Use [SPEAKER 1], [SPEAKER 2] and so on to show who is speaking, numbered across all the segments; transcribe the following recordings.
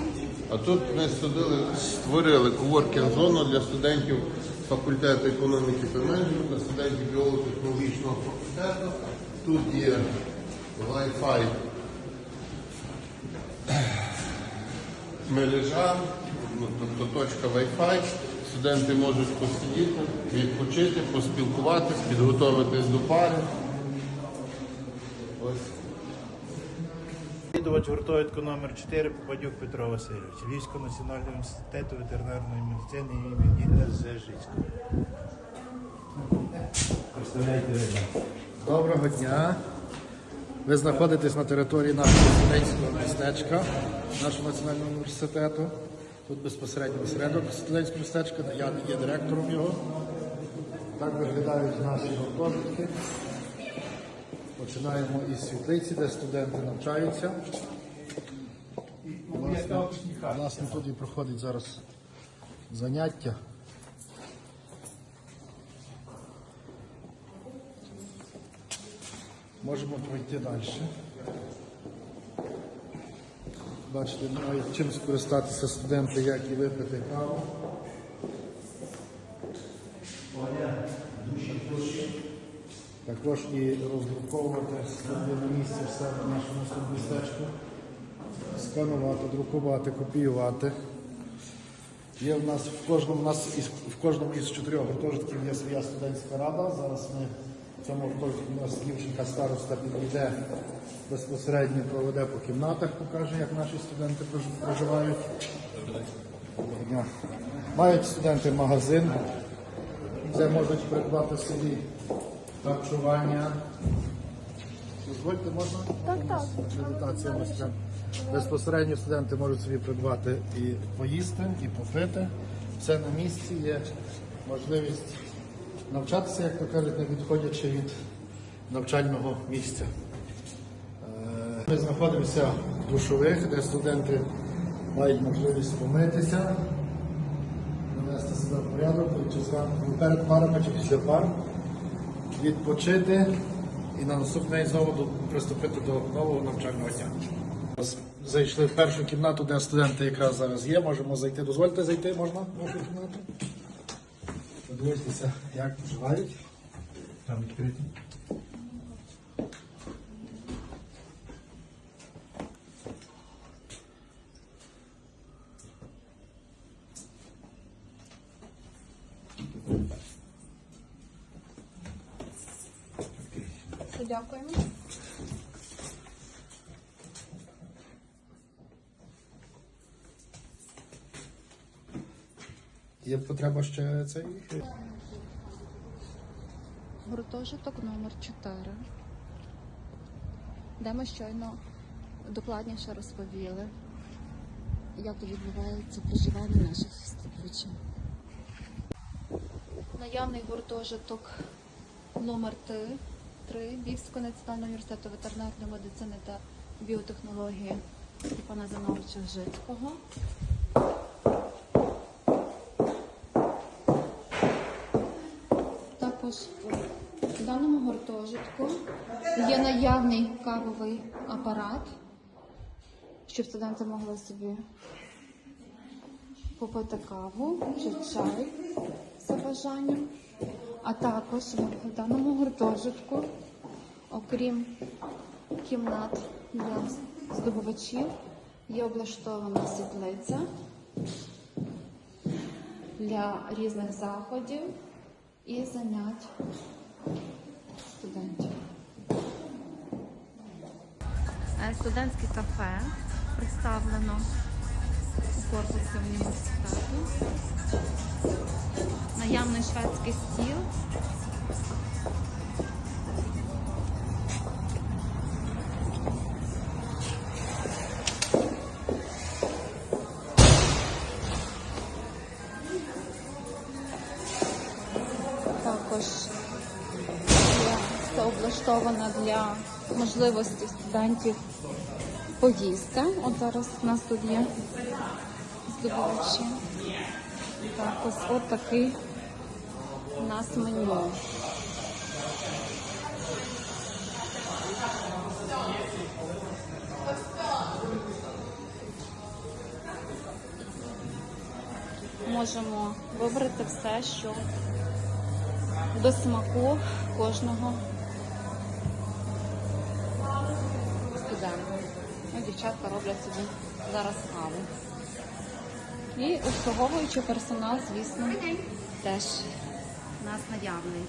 [SPEAKER 1] студентів.
[SPEAKER 2] А тут ми створили, створили коворкінг зону для студентів факультету економіки та менеджменту, студентів біолого-технологічного факультету. Тут є Wi-Fi мережа, ну, тобто точка Wi-Fi. Студенти можуть посидіти, відпочити, поспілкуватись, підготуватись до пари. Ось.
[SPEAKER 3] Відвідувач гуртовідку номер 4 Попадюк Петро Васильович, Львівського національного університету ветеринарної медицини імені С. Жицького. Представляйте ви.
[SPEAKER 4] Доброго дня. Ви знаходитесь на території нашого студентського містечка, нашого національного університету. Тут безпосередньо осередок студентського містечка, я є директором його. Так виглядають наші гуртожитки. Починаємо із світлиці, де студенти навчаються. Власне, власне тут і проходить зараз заняття. Можемо пройти далі. Бачите, мають чим скористатися студенти, як і випити каву. Також і роздруковувати на місці все в нашому містечку. Сканувати, друкувати, копіювати. Є в нас в кожному у нас із в кожному із чотирьох гуртожитків є своя студентська рада. Зараз ми в цьому гуртожитку у нас дівчинка староста підійде безпосередньо проведе по кімнатах, покаже, як наші студенти проживають. Мають студенти магазин, де можуть придбати собі харчування. Дозвольте, можна?
[SPEAKER 1] Так, так.
[SPEAKER 4] Акредитація гостям. Безпосередньо студенти можуть собі придбати і поїсти, і попити. Все на місці, є можливість навчатися, як то кажуть, не відходячи від навчального місця. Е, Ми знаходимося в душових, де студенти мають можливість помитися, навести себе в порядок, чи перед парами, чи після пар, відпочити і на наступний день знову приступити до нового навчального дня. Зайшли в першу кімнату, де студенти якраз зараз є. Можемо зайти. Дозвольте зайти, можна в вашу кімнату? Подивитися, як вживають.
[SPEAKER 3] Там відкрито.
[SPEAKER 1] Дякуємо.
[SPEAKER 4] Є потреба ще цей.
[SPEAKER 1] Гуртожиток номер 4 де ми щойно докладніше розповіли, як відбувається проживання наших здобувачів. Наявний гуртожиток номер 3 Львівського національного університету ветеринарної медицини та біотехнології Степана Зановича Жицького. Також в даному гуртожитку є наявний кавовий апарат, щоб студенти могли собі попити каву чи чай за бажанням. А також в даному гуртожитку, окрім кімнат для здобувачів, є облаштована світлиця для різних заходів і занять студентів. Е, Студентське кафе представлено у корпусі університету. Наявний шведський стіл. Також є все облаштовано для можливості студентів поїсти. От зараз у нас тут є здобувачі. Так, ось от такий у нас меню. можемо вибрати все, що до смаку кожного студента. Ну, дівчатка роблять собі зараз каву. І обслуговуючий персонал, звісно, теж нас наявний.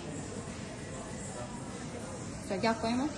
[SPEAKER 1] Все, дякуємо.